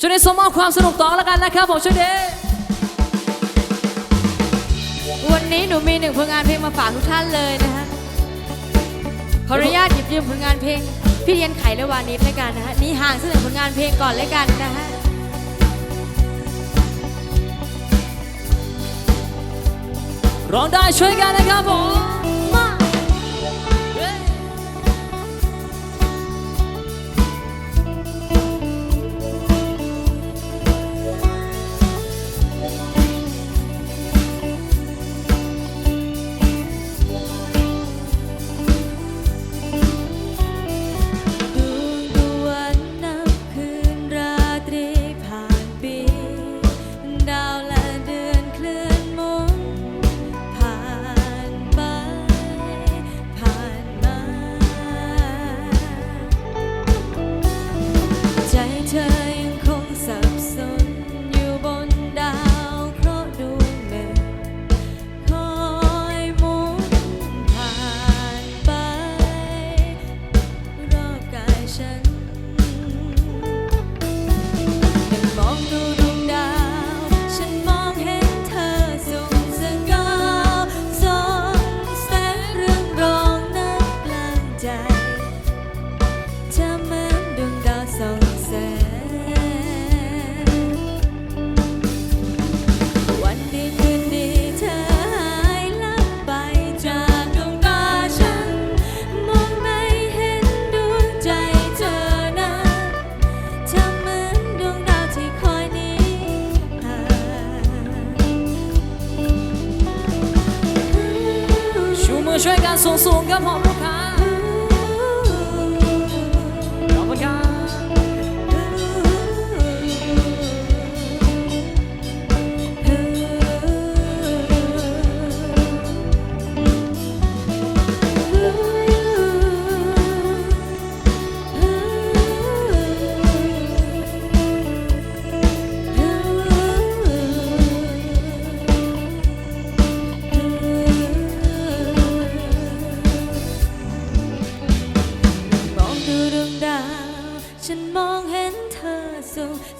ช่วยได้สมมอบความสนุกต่อแล้วกันนะครับผมช่วยเด้วันนี้หนูมีหนึ่งผลงานเพลงมาฝากทุกท่านเลยนะฮะขออนุญาตหยิบยืมผลงานเพลงพี่เรียนไขและวานิดแล้วกันนะฮะนี่ห่างเสนอผลงานเพลงก่อนเลยกันนะฮะร้องได้ช่วยกันนะครับผม วยกัน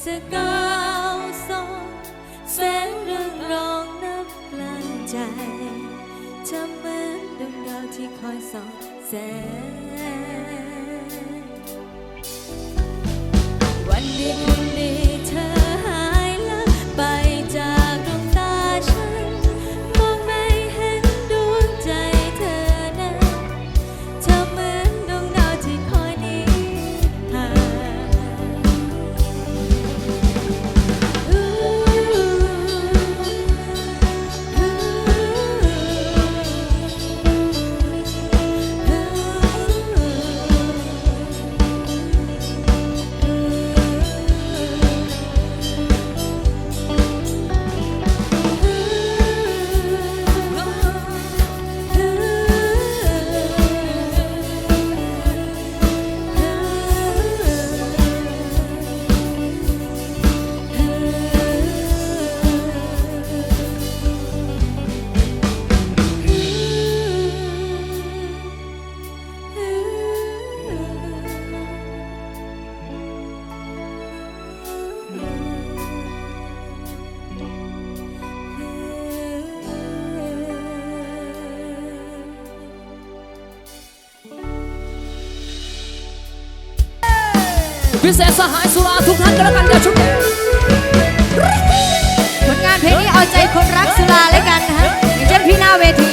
ส่งสกาวส่องแสงเรืองรองนับกลางใจจำเหมือนดวงดาวที่คอยส่องแสง พิเศษสหายสุราทุกท่านกันแล้วกันกับชุดนี้ผลงานเพลงนี้เอาใจคนรักสุราและกันนะฮะอย่างเช่นพี่หน้าเวที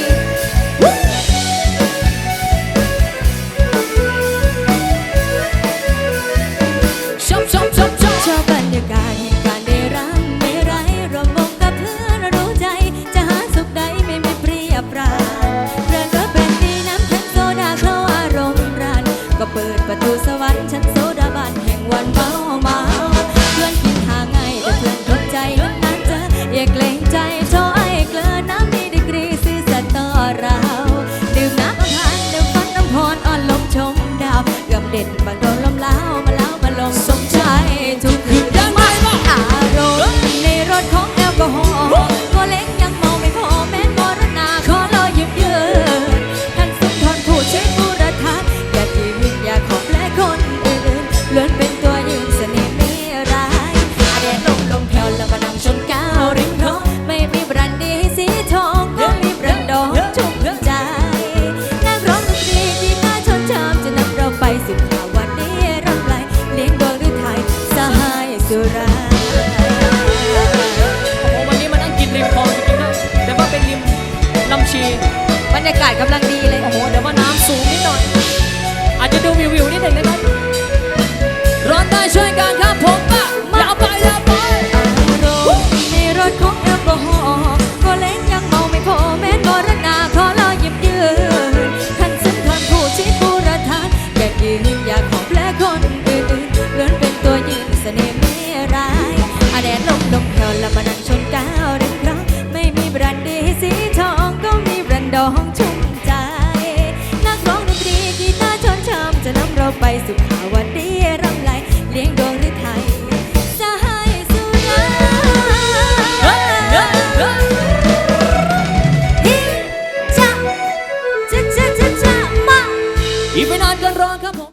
ชอบชอบชอบชอบชอบบรรยากาศแห่งการได้รำไม่ไรรวมวงกับเพื่อนรู้ใจ จะหาสุขใดไม่มีเปรียบปรานเรื่องก็เป็นดีน้ำทั้งโซดาเข้าอารมณ์รัน ก็เปิดประตูสวรรค์ชั้นโซ สุราโอ้โหวันนี้มานั่งกินริมคลองจะกินได้แต่ว่าเป็นริมน้ำชี บรรยากาศกำลังดีเลย spice to